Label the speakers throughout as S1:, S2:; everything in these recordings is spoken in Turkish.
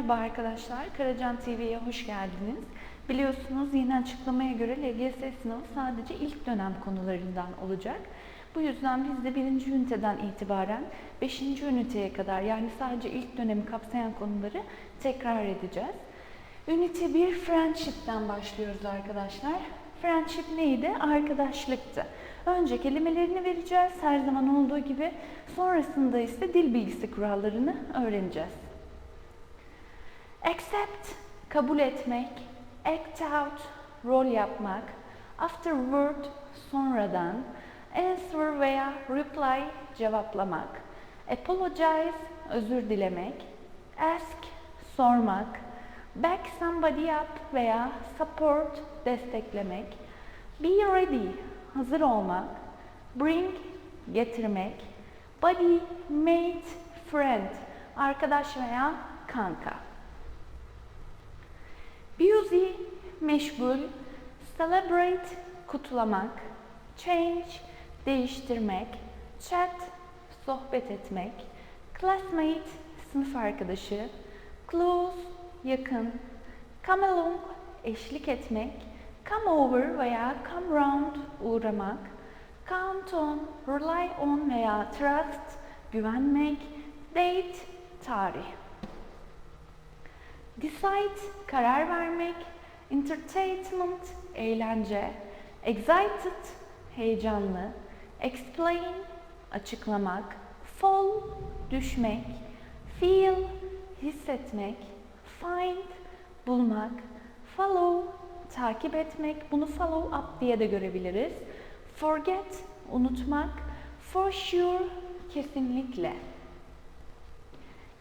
S1: Merhaba arkadaşlar, Karacan TV'ye hoş geldiniz. Biliyorsunuz yeni açıklamaya göre LGS sınavı sadece ilk dönem konularından olacak. Bu yüzden biz de birinci üniteden itibaren beşinci üniteye kadar yani sadece ilk dönemi kapsayan konuları tekrar edeceğiz. Ünite 1 Friendship'ten başlıyoruz arkadaşlar. Friendship neydi? Arkadaşlıktı. Önce kelimelerini vereceğiz her zaman olduğu gibi. Sonrasında ise dil bilgisi kurallarını öğreneceğiz. Accept, kabul etmek. Act out, rol yapmak. Afterward, sonradan. Answer veya reply, cevaplamak. Apologize, özür dilemek. Ask, sormak. Back somebody up veya support, desteklemek. Be ready, hazır olmak. Bring, getirmek. Buddy, mate, friend, arkadaş veya kanka. Busy, meşgul. Celebrate, kutlamak. Change, değiştirmek. Chat, sohbet etmek. Classmate, sınıf arkadaşı. Close, yakın. Come along, eşlik etmek. Come over veya come round, uğramak. Count on, rely on veya trust, güvenmek. Date, tarih. Decide, karar vermek. Entertainment, eğlence. Excited, heyecanlı. Explain, açıklamak. Fall, düşmek. Feel, hissetmek. Find, bulmak. Follow, takip etmek. Bunu follow up diye de görebiliriz. Forget, unutmak. For sure, kesinlikle.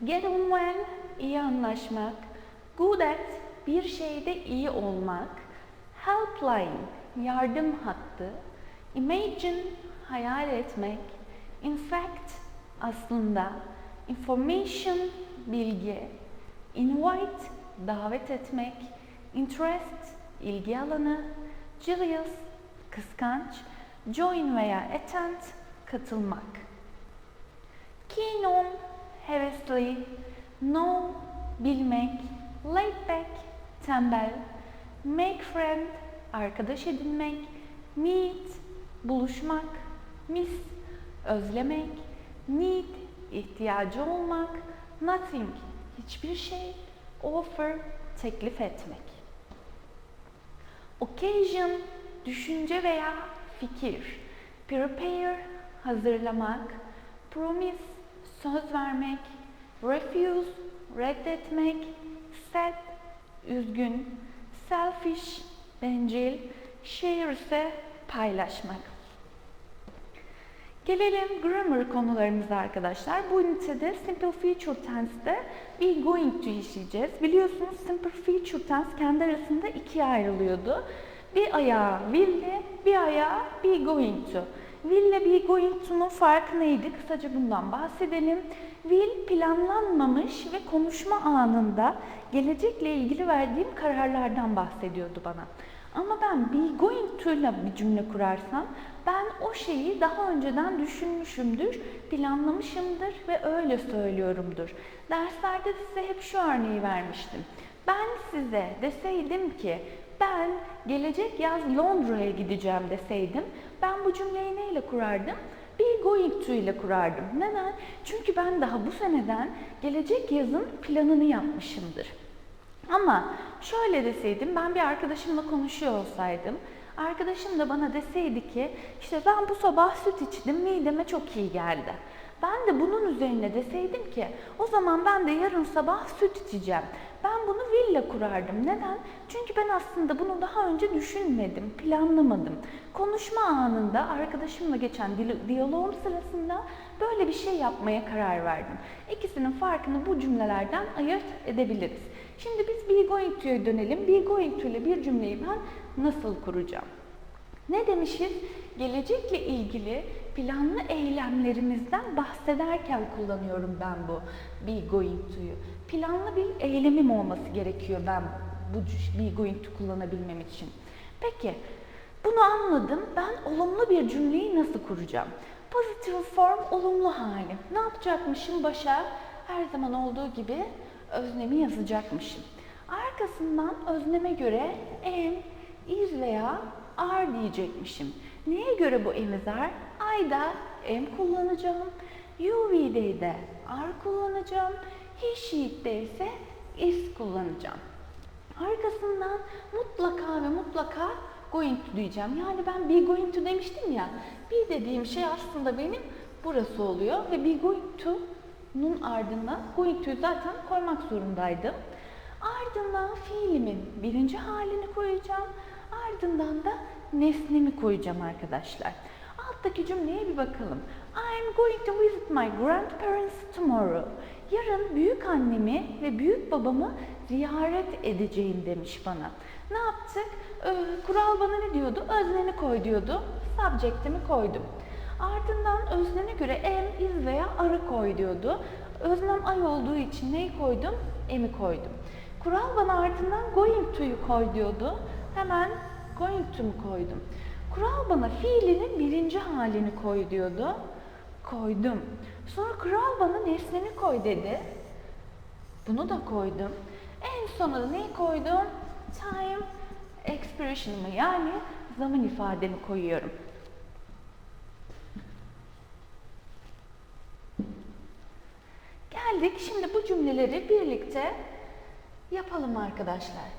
S1: Get on well, iyi anlaşmak. Good at, bir şeyde iyi olmak. Helpline, yardım hattı. Imagine, hayal etmek. In fact, aslında. Information, bilgi. Invite, davet etmek. Interest, ilgi alanı. Jealous, kıskanç. Join veya attend, katılmak. Keen on, hevesli. Know, bilmek. Laid back, tembel. Make friend, arkadaş edinmek. Meet, buluşmak. Miss, özlemek. Need, ihtiyacı olmak. Nothing, hiçbir şey. Offer, teklif etmek. Occasion, düşünce veya fikir. Prepare, hazırlamak. Promise, söz vermek. Refuse, reddetmek. Sad, üzgün. Selfish, bencil. Share ise paylaşmak. Gelelim grammar konularımıza arkadaşlar. Bu ünitede simple future tense'de be going to işleyeceğiz. Biliyorsunuz simple future tense kendi arasında ikiye ayrılıyordu. Bir ayağı will'le, bir ayağı be going to. Will be going to'nun farkı neydi? Kısaca bundan bahsedelim. Will planlanmamış ve konuşma anında gelecekle ilgili verdiğim kararlardan bahsediyordu bana. Ama ben be going to ile bir cümle kurarsam ben o şeyi daha önceden düşünmüşümdür, planlamışımdır ve öyle söylüyorumdur. Derslerde size hep şu örneği vermiştim. Ben size deseydim ki ben gelecek yaz Londra'ya gideceğim deseydim ben bu cümleyi neyle kurardım? Be going to ile kurardım. Neden? Çünkü ben daha bu seneden gelecek yazın planını yapmışımdır. Ama şöyle deseydim, ben bir arkadaşımla konuşuyor olsaydım, arkadaşım da bana deseydi ki, işte ben bu sabah süt içtim, mideme çok iyi geldi. Ben de bunun üzerine deseydim ki, o zaman ben de yarın sabah süt içeceğim. Ben bunu villa kurardım. Neden? Çünkü ben aslında bunu daha önce düşünmedim, planlamadım. Konuşma anında arkadaşımla geçen diyaloğum sırasında böyle bir şey yapmaya karar verdim. İkisinin farkını bu cümlelerden ayırt edebiliriz. Şimdi biz be going to'ya dönelim. Be going to ile bir cümleyi ben nasıl kuracağım? Ne demişiz? Gelecekle ilgili planlı eylemlerimizden bahsederken kullanıyorum ben bu be going to'yu. Planlı bir eylemim olması gerekiyor ben bu be going kullanabilmem için. Peki bunu anladım. Ben olumlu bir cümleyi nasıl kuracağım? Positive form olumlu hali. Ne yapacakmışım başa? Her zaman olduğu gibi öznemi yazacakmışım. Arkasından özneme göre am, is veya are diyecekmişim. Neye göre bu am is are? I'da am kullanacağım. We'de de are kullanacağım. He, she'de ise is kullanacağım. Arkasından mutlaka ve mutlaka going to diyeceğim. Yani ben be going to demiştim ya. Be dediğim şey aslında benim burası oluyor ve be going to'nun ardından going to'yu zaten koymak zorundaydım. Ardından fiilimin birinci halini koyacağım. Ardından da nesnemi koyacağım arkadaşlar. Alttaki cümleye bir bakalım. I'm going to visit my grandparents tomorrow. Yarın büyük annemi ve büyük babamı ziyaret edeceğim demiş bana. Ne yaptık? Ee, kural bana ne diyordu? Özneni koy diyordu. Subject'imi koydum. Ardından öznene göre am, is veya arı koy diyordu. Öznem ay olduğu için neyi koydum? Em'i koydum. Kural bana ardından going to'yu koy diyordu. Hemen going to'mu koydum. Kural bana fiilinin birinci halini koy diyordu. Koydum. Sonra kural bana nesneni koy dedi. Bunu da koydum. En sonunda neyi koydum? Time expression'ımı yani zaman ifademi koyuyorum. Geldik şimdi bu cümleleri birlikte yapalım arkadaşlar.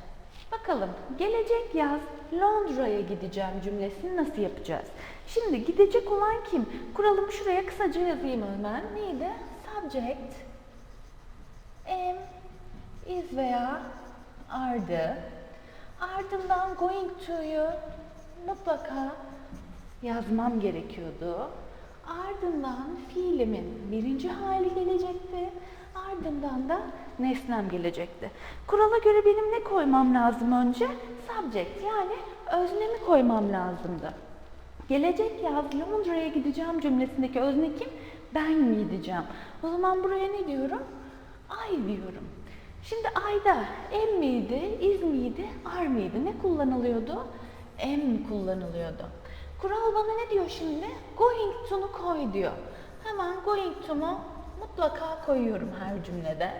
S1: Bakalım gelecek yaz Londra'ya gideceğim cümlesini nasıl yapacağız? Şimdi gidecek olan kim? Kuralım şuraya kısaca yazayım hemen. Neydi? Subject, am, is veya are'dı. Ardından going to'yu mutlaka yazmam gerekiyordu. Ardından fiilimin birinci hali gelecekti. Ardından da nesnem gelecekti. Kurala göre benim ne koymam lazım önce? Subject yani öznemi koymam lazımdı. Gelecek yaz Londra'ya gideceğim cümlesindeki özne kim? Ben gideceğim. O zaman buraya ne diyorum? I diyorum. Şimdi I'da am miydi, is miydi, are miydi? Ne kullanılıyordu? Am kullanılıyordu. Kural bana ne diyor şimdi? Going to'nu koy diyor. Hemen going to'mu mutlaka koyuyorum her cümlede.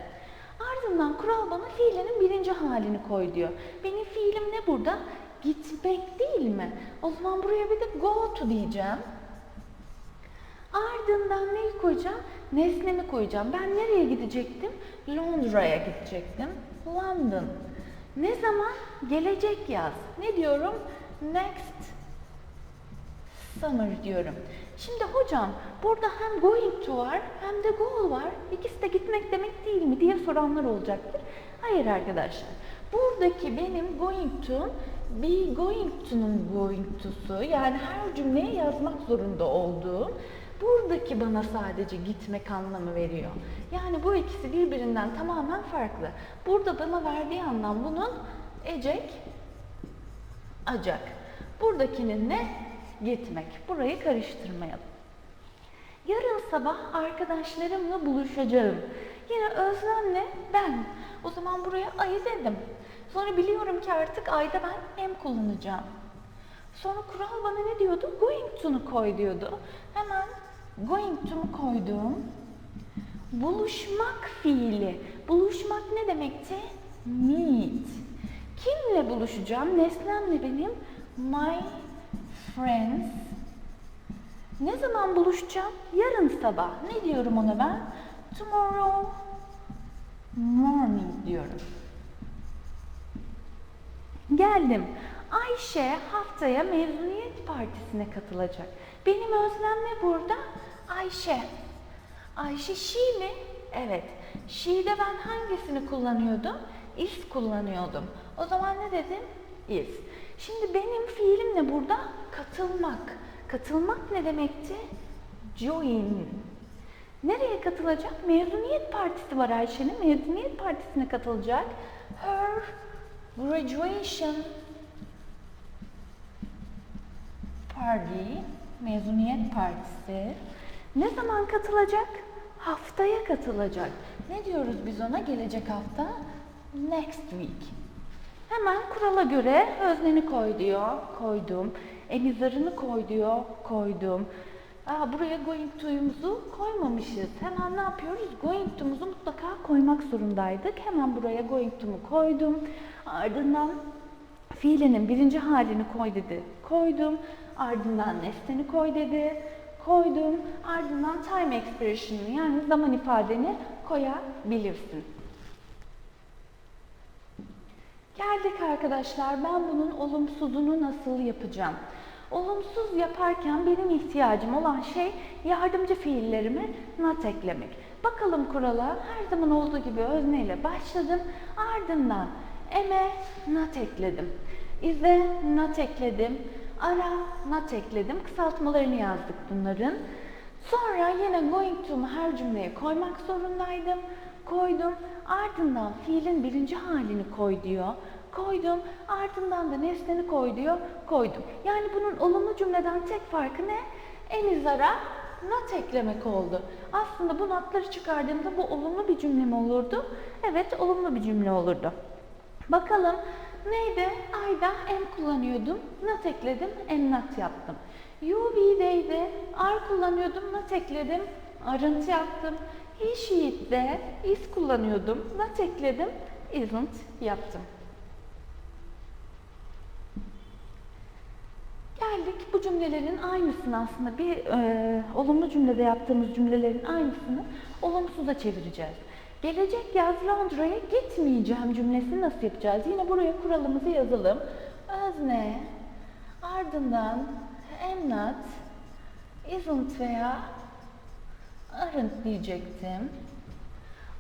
S1: Ardından kural bana fiilinin birinci halini koy diyor. Benim fiilim ne burada? Gitmek değil mi? O zaman buraya bir de go to diyeceğim. Ardından neyi koyacağım? Nesnemi koyacağım. Ben nereye gidecektim? Londra'ya gidecektim. London. Ne zaman? Gelecek yaz. Ne diyorum? Next summer diyorum. Şimdi hocam burada hem going to var hem de goal var. İkisi de gitmek demek değil mi diye soranlar olacaktır. Hayır arkadaşlar. Buradaki benim going to be going to'nun going to'su yani her cümleye yazmak zorunda olduğum buradaki bana sadece gitmek anlamı veriyor. Yani bu ikisi birbirinden tamamen farklı. Burada bana verdiği anlam bunun ecek, acak. Buradakinin ne? Gitmek. Burayı karıştırmayalım. Yarın sabah arkadaşlarımla buluşacağım. Yine özlemle ben. O zaman buraya ayı dedim. Sonra biliyorum ki artık ayda ben em kullanacağım. Sonra kural bana ne diyordu? Going to'nu koy diyordu. Hemen going to'mu koydum. Buluşmak fiili. Buluşmak ne demekti? Meet. Kimle buluşacağım? Nesnemle benim. My friends. Ne zaman buluşacağım? Yarın sabah. Ne diyorum ona ben? Tomorrow morning diyorum. Geldim. Ayşe haftaya mezuniyet partisine katılacak. Benim özlem burada? Ayşe. Ayşe she mi? Evet. She'de ben hangisini kullanıyordum? Is kullanıyordum. O zaman ne dedim? Is. Şimdi benim fiilim ne burada? Katılmak. Katılmak ne demekti? Join. Nereye katılacak? Mezuniyet partisi var Ayşe'nin. Mezuniyet partisine katılacak. Her graduation party, mezuniyet partisi. Ne zaman katılacak? Haftaya katılacak. Ne diyoruz biz ona gelecek hafta? Next week. Hemen kurala göre özneni koy diyor, koydum. Emizarını koy diyor, koydum. Aa, buraya going to'yumuzu koymamışız. Hemen ne yapıyoruz? Going to'muzu mutlaka koymak zorundaydık. Hemen buraya going to'mu koydum. Ardından fiilinin birinci halini koy dedi. Koydum. Ardından nesneni koy dedi. Koydum. Ardından time expression'ını yani zaman ifadeni koyabilirsin. Geldik arkadaşlar. Ben bunun olumsuzunu nasıl yapacağım? Olumsuz yaparken benim ihtiyacım olan şey yardımcı fiillerimi not eklemek. Bakalım kurala her zaman olduğu gibi özneyle başladım. Ardından eme not ekledim. İze not ekledim. Ara not ekledim. Kısaltmalarını yazdık bunların. Sonra yine going to'mu her cümleye koymak zorundaydım. Koydum. Ardından fiilin birinci halini koy diyor. Koydum. Ardından da nesneni koy diyor. Koydum. Yani bunun olumlu cümleden tek farkı ne? En izara not eklemek oldu. Aslında bu notları çıkardığımda bu olumlu bir cümle mi olurdu? Evet, olumlu bir cümle olurdu. Bakalım neydi? Ayda am kullanıyordum. Not ekledim. Am not yaptım. You, we'deydi. Are kullanıyordum. Not ekledim. Aren't yaptım. He, she'de is kullanıyordum. Not ekledim. Isn't yaptım. Geldik bu cümlelerin aynısını aslında bir e, olumlu cümlede yaptığımız cümlelerin aynısını olumsuza çevireceğiz. Gelecek yaz Londra'ya gitmeyeceğim cümlesini nasıl yapacağız? Yine buraya kuralımızı yazalım. Özne, ardından am not, isn't veya aren't diyecektim.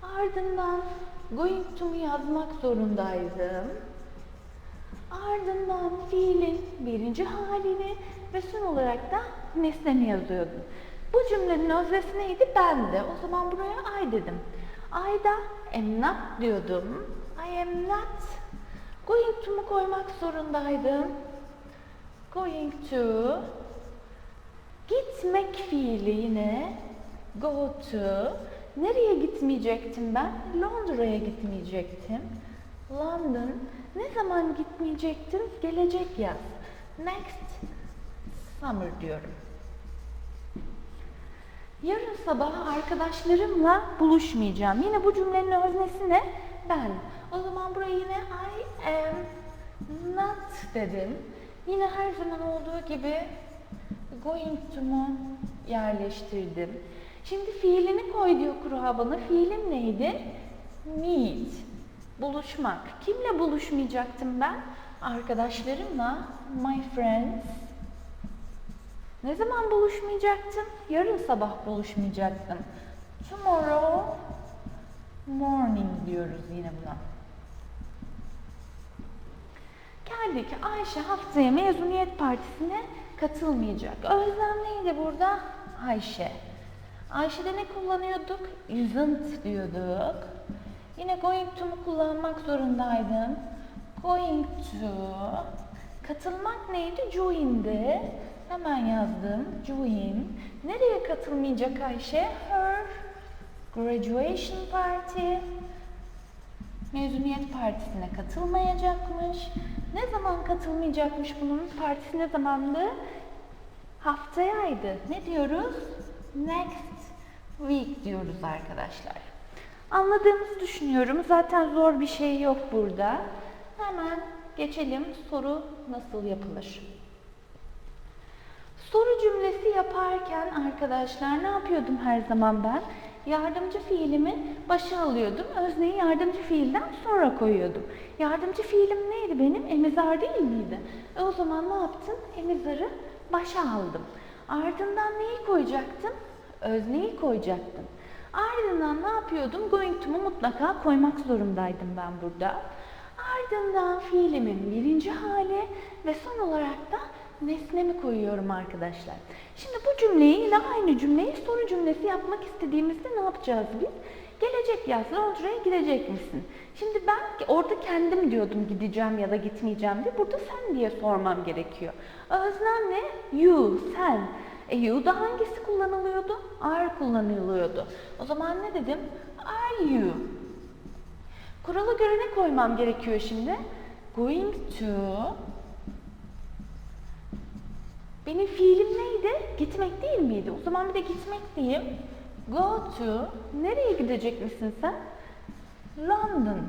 S1: Ardından going to'mu yazmak zorundaydım. Ardından fiilin birinci halini ve son olarak da nesneni yazıyordum. Bu cümlenin öznesi neydi? Bendi. O zaman buraya I dedim. I'da am not diyordum. I am not. Going to'mu koymak zorundaydım. Going to. Gitmek fiili yine. Go to. Nereye gitmeyecektim ben? Londra'ya gitmeyecektim. London. Ne zaman gitmeyecektim? Gelecek yaz. Next summer diyorum. Yarın sabah arkadaşlarımla buluşmayacağım. Yine bu cümlenin öznesi ne? Ben. O zaman buraya yine I am not dedim. Yine her zaman olduğu gibi going to'mu yerleştirdim. Şimdi fiilini koy diyor kuru bana. Fiilim neydi? Buluşmak. Kimle buluşmayacaktım ben? Arkadaşlarımla. My friends. Ne zaman buluşmayacaktım? Yarın sabah buluşmayacaktım. Tomorrow morning diyoruz yine buna. Geldik Ayşe haftaya mezuniyet partisine katılmayacak. Özlem neydi burada? Ayşe. Ayşe'de ne kullanıyorduk? Isn't diyorduk. Yine going to'mu kullanmak zorundaydım. Going to. Katılmak neydi? Join'di. Hemen yazdım. Join. Nereye katılmayacak Ayşe? Her graduation party. Mezuniyet partisine katılmayacakmış. Ne zaman katılmayacakmış bunun? Partisi ne zamandı? Haftayaydı. Ne diyoruz? Next week diyoruz arkadaşlar. Anladığımızı düşünüyorum. Zaten zor bir şey yok burada. Hemen geçelim soru nasıl yapılır. Soru cümlesi yaparken arkadaşlar ne yapıyordum her zaman ben? Yardımcı fiilimi başa alıyordum. Özneyi yardımcı fiilden sonra koyuyordum. Yardımcı fiilim neydi benim? Emizar değil miydi? E o zaman ne yaptım? Emizarı başa aldım. Ardından neyi koyacaktım? Özneyi koyacaktım. Ardından ne yapıyordum? Going to'mu mutlaka koymak zorundaydım ben burada. Ardından fiilimin birinci hali ve son olarak da nesnemi koyuyorum arkadaşlar. Şimdi bu cümleyi ile aynı cümleyi soru cümlesi yapmak istediğimizde ne yapacağız biz? Gelecek yaz Londra'ya gidecek misin? Şimdi ben orada kendim diyordum gideceğim ya da gitmeyeceğim diye. Burada sen diye sormam gerekiyor. Öznem ne? You, sen. E you'da hangisi kullanılıyordu? Are kullanılıyordu. O zaman ne dedim? Are you? Kurala göre ne koymam gerekiyor şimdi? Going to Benim fiilim neydi? Gitmek değil miydi? O zaman bir de gitmek diyeyim. Go to. Nereye gidecek misin sen? London.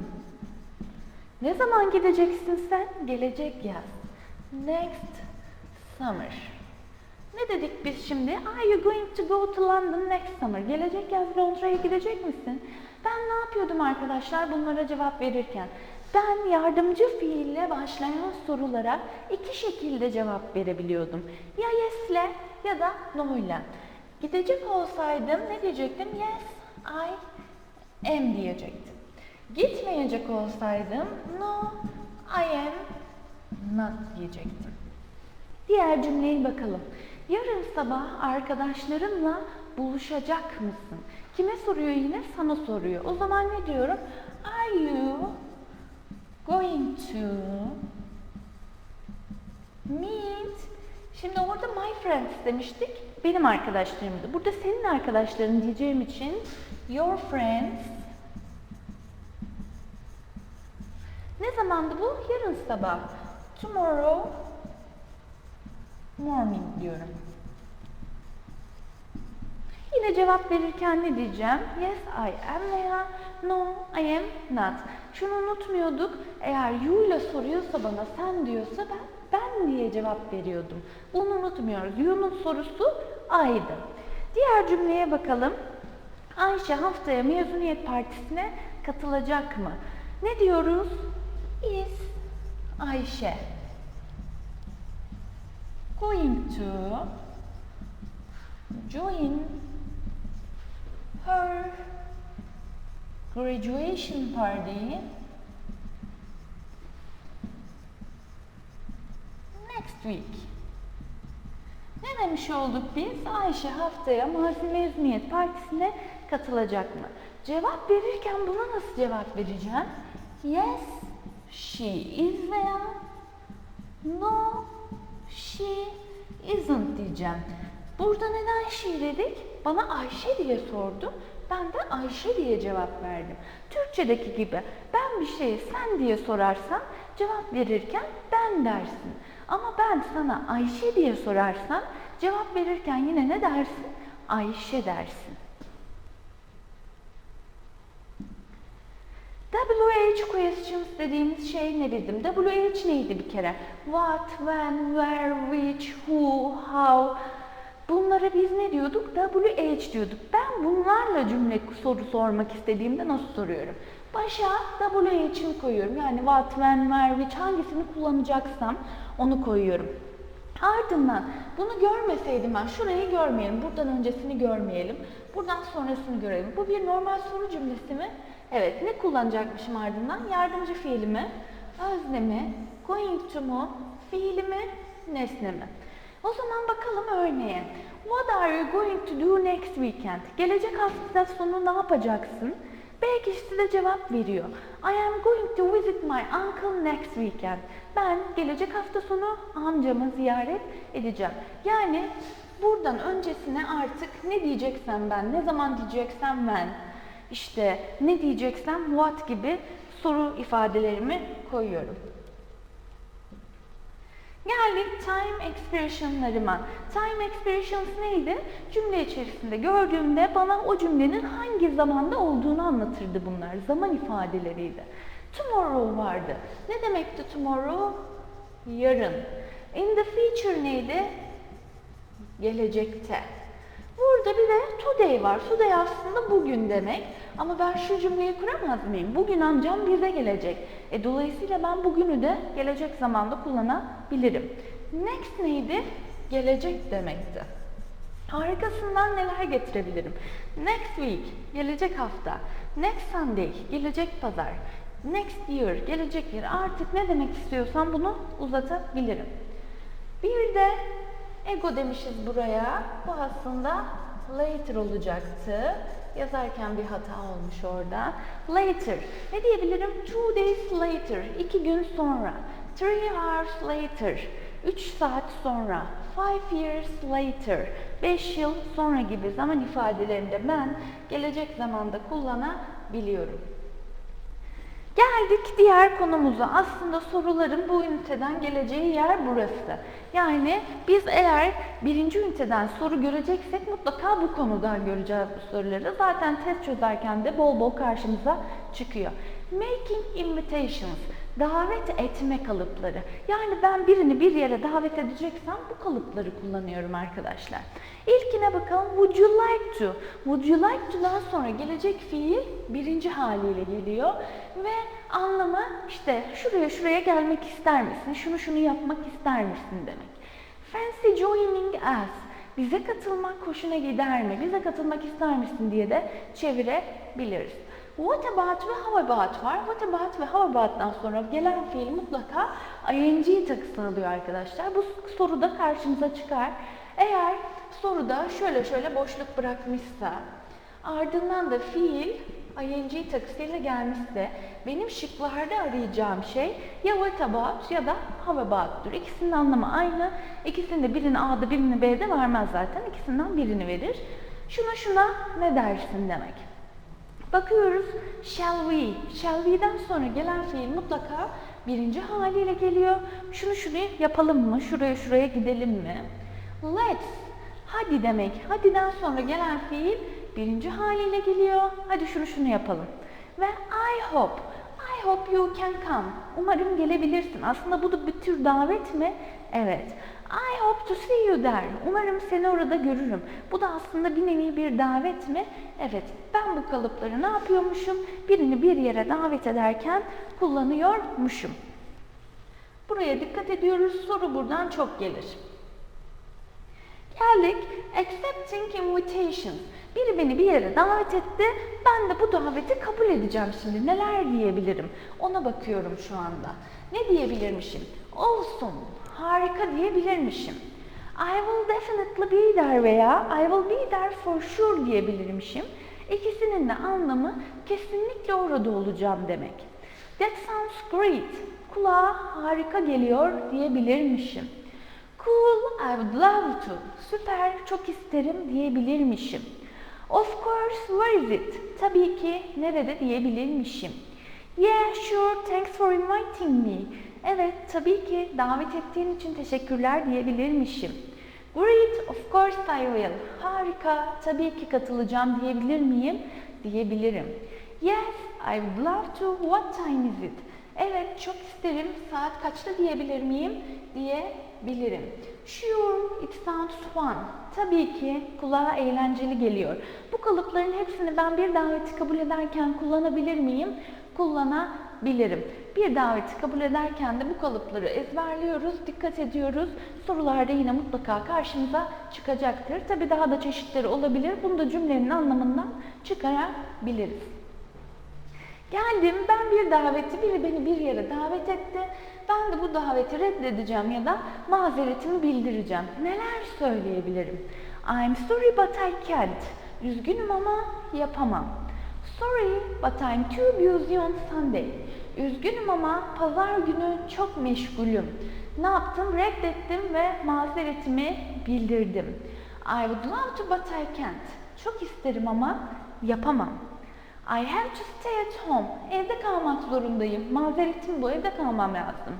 S1: Ne zaman gideceksin sen? Gelecek yaz. Next summer. Ne dedik biz şimdi? Are you going to go to London next summer? Gelecek yaz Londra'ya gidecek misin? Ben ne yapıyordum arkadaşlar bunlara cevap verirken? Ben yardımcı fiille başlayan sorulara iki şekilde cevap verebiliyordum. Ya yes'le ya da no'yla. Gidecek olsaydım ne diyecektim? Yes, I am diyecektim. Gitmeyecek olsaydım no, I am not diyecektim. Diğer cümleye bakalım. Yarın sabah arkadaşlarınla buluşacak mısın? Kime soruyor yine? Sana soruyor. O zaman ne diyorum? Are you going to meet? Şimdi orada my friends demiştik. Benim arkadaşlarımdı. Burada senin arkadaşların diyeceğim için your friends ne zamandı bu? Yarın sabah. Tomorrow morning diyorum. Yine cevap verirken ne diyeceğim? Yes, I am veya no, I am not. Şunu unutmuyorduk. Eğer you ile soruyorsa bana sen diyorsa ben ben diye cevap veriyordum. Bunu unutmuyoruz. You'nun sorusu I'dı. Diğer cümleye bakalım. Ayşe haftaya mezuniyet partisine katılacak mı? Ne diyoruz? Is Ayşe going to join her graduation party next week. Ne demiş olduk biz? Ayşe haftaya Mazi mezuniyet partisine katılacak mı? Cevap verirken buna nasıl cevap vereceğim? Yes, she is veya no, she isn't diyeceğim. Burada neden she dedik? Bana Ayşe diye sordu. Ben de Ayşe diye cevap verdim. Türkçedeki gibi ben bir şeye sen diye sorarsam cevap verirken ben dersin. Ama ben sana Ayşe diye sorarsam cevap verirken yine ne dersin? Ayşe dersin. WH questions dediğimiz şey ne bizim? WH neydi bir kere? What, when, where, which, who, how. Bunlara biz ne diyorduk? WH diyorduk. Ben bunlarla cümle soru sormak istediğimde nasıl soruyorum? Başa WH'ini koyuyorum. Yani what, when, where, which hangisini kullanacaksam onu koyuyorum. Ardından bunu görmeseydim ben şurayı görmeyelim, buradan öncesini görmeyelim, buradan sonrasını görelim. Bu bir normal soru cümlesi mi? Evet, ne kullanacakmışım ardından? Yardımcı fiilimi, öznemi, going to mu, fiilimi, nesnemi. O zaman bakalım örneğe. What are you going to do next weekend? Gelecek hafta sonu ne yapacaksın? Belki size cevap veriyor. I am going to visit my uncle next weekend. Ben gelecek hafta sonu amcamı ziyaret edeceğim. Yani buradan öncesine artık ne diyeceksem ben, ne zaman diyeceksem ben, işte ne diyeceksem what gibi soru ifadelerimi koyuyorum. Geldik time expressionlarıma. Time expressions neydi? Cümle içerisinde gördüğümde bana o cümlenin hangi zamanda olduğunu anlatırdı bunlar. Zaman ifadeleriydi. Tomorrow vardı. Ne demekti tomorrow? Yarın. In the future neydi? Gelecekte. Burada bir de today var. Today aslında bugün demek. Ama ben şu cümleyi kuramaz mıyım? Bugün amcam bize gelecek. E, dolayısıyla ben bugünü de gelecek zamanda kullanabilirim. Next neydi? Gelecek demekti. Arkasından neler getirebilirim? Next week, gelecek hafta. Next Sunday, gelecek pazar. Next year, gelecek yıl. Artık ne demek istiyorsam bunu uzatabilirim. Bir de ego demişiz buraya. Bu aslında later olacaktı. Yazarken bir hata olmuş orada. Later. Ne diyebilirim? Two days later. iki gün sonra. Three hours later. Üç saat sonra. Five years later. Beş yıl sonra gibi zaman ifadelerinde ben gelecek zamanda kullanabiliyorum. Geldik diğer konumuza. Aslında soruların bu üniteden geleceği yer burası. Yani biz eğer birinci üniteden soru göreceksek mutlaka bu konudan göreceğiz bu soruları. Zaten test çözerken de bol bol karşımıza çıkıyor. Making invitations, davet etme kalıpları. Yani ben birini bir yere davet edeceksem bu kalıpları kullanıyorum arkadaşlar. İlkine bakalım. Would you like to? Would you like to'dan sonra gelecek fiil birinci haliyle geliyor ve anlamı işte şuraya şuraya gelmek ister misin? Şunu şunu yapmak ister misin demek. Fancy joining us. Bize katılmak hoşuna gider mi? Bize katılmak ister misin diye de çevirebiliriz. What ve how var. What ve how sonra gelen fiil mutlaka ing takısını alıyor arkadaşlar. Bu soruda karşımıza çıkar. Eğer soruda şöyle şöyle boşluk bırakmışsa ardından da fiil ing takısıyla gelmişse benim şıklarda arayacağım şey ya what ya da how about'tur. İkisinin anlamı aynı. İkisinde birini A'da birini B'de vermez zaten. İkisinden birini verir. Şuna şuna ne dersin demek. Bakıyoruz shall we. Shall we'den sonra gelen fiil mutlaka birinci haliyle geliyor. Şunu şunu yapalım mı? Şuraya şuraya gidelim mi? Let's. Hadi demek. Hadiden sonra gelen fiil birinci haliyle geliyor. Hadi şunu şunu yapalım. Ve I hope. I hope you can come. Umarım gelebilirsin. Aslında bu da bir tür davet mi? Evet. I hope to see you der. Umarım seni orada görürüm. Bu da aslında bir nevi bir davet mi? Evet. Ben bu kalıpları ne yapıyormuşum? Birini bir yere davet ederken kullanıyormuşum. Buraya dikkat ediyoruz. Soru buradan çok gelir. Geldik. Accepting invitations. Biri beni bir yere davet etti. Ben de bu daveti kabul edeceğim şimdi. Neler diyebilirim? Ona bakıyorum şu anda. Ne diyebilirmişim? Olsun. Harika diyebilirmişim. I will definitely be there veya I will be there for sure diyebilirmişim. İkisinin de anlamı kesinlikle orada olacağım demek. That sounds great. Kulağa harika geliyor diyebilirmişim. Cool, I would love to. Süper, çok isterim diyebilirmişim. Of course, where is it? Tabii ki, nerede diyebilirmişim. Yeah, sure, thanks for inviting me. Evet, tabii ki davet ettiğin için teşekkürler diyebilirmişim. Great, of course I will. Harika, tabii ki katılacağım diyebilir miyim? Diyebilirim. Yes, I would love to. What time is it? Evet, çok isterim. Saat kaçta diyebilir miyim? Diyebilirim. Sure, it sounds fun. Tabii ki kulağa eğlenceli geliyor. Bu kalıpların hepsini ben bir daveti kabul ederken kullanabilir miyim? Kullanabilirim. Bir daveti kabul ederken de bu kalıpları ezberliyoruz, dikkat ediyoruz. Sorularda yine mutlaka karşımıza çıkacaktır. Tabii daha da çeşitleri olabilir. Bunu da cümlenin anlamından çıkarabiliriz. Geldim ben bir daveti, biri beni bir yere davet etti. Ben de bu daveti reddedeceğim ya da mazeretimi bildireceğim. Neler söyleyebilirim? I'm sorry but I can't. Üzgünüm ama yapamam. Sorry but I'm too busy on Sunday. Üzgünüm ama pazar günü çok meşgulüm. Ne yaptım? Reddettim ve mazeretimi bildirdim. I would love to but I can't. Çok isterim ama yapamam. I have to stay at home. Evde kalmak zorundayım. Mazeretim bu. Evde kalmam lazım.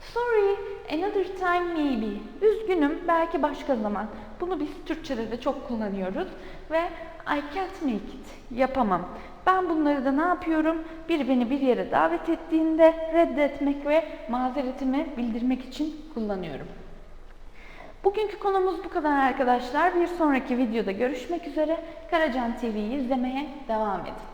S1: Sorry, another time maybe. Üzgünüm, belki başka zaman. Bunu biz Türkçe'de de çok kullanıyoruz. Ve I can't make it. Yapamam. Ben bunları da ne yapıyorum? Biri beni bir yere davet ettiğinde reddetmek ve mazeretimi bildirmek için kullanıyorum. Bugünkü konumuz bu kadar arkadaşlar. Bir sonraki videoda görüşmek üzere. Karacan TV'yi izlemeye devam edin.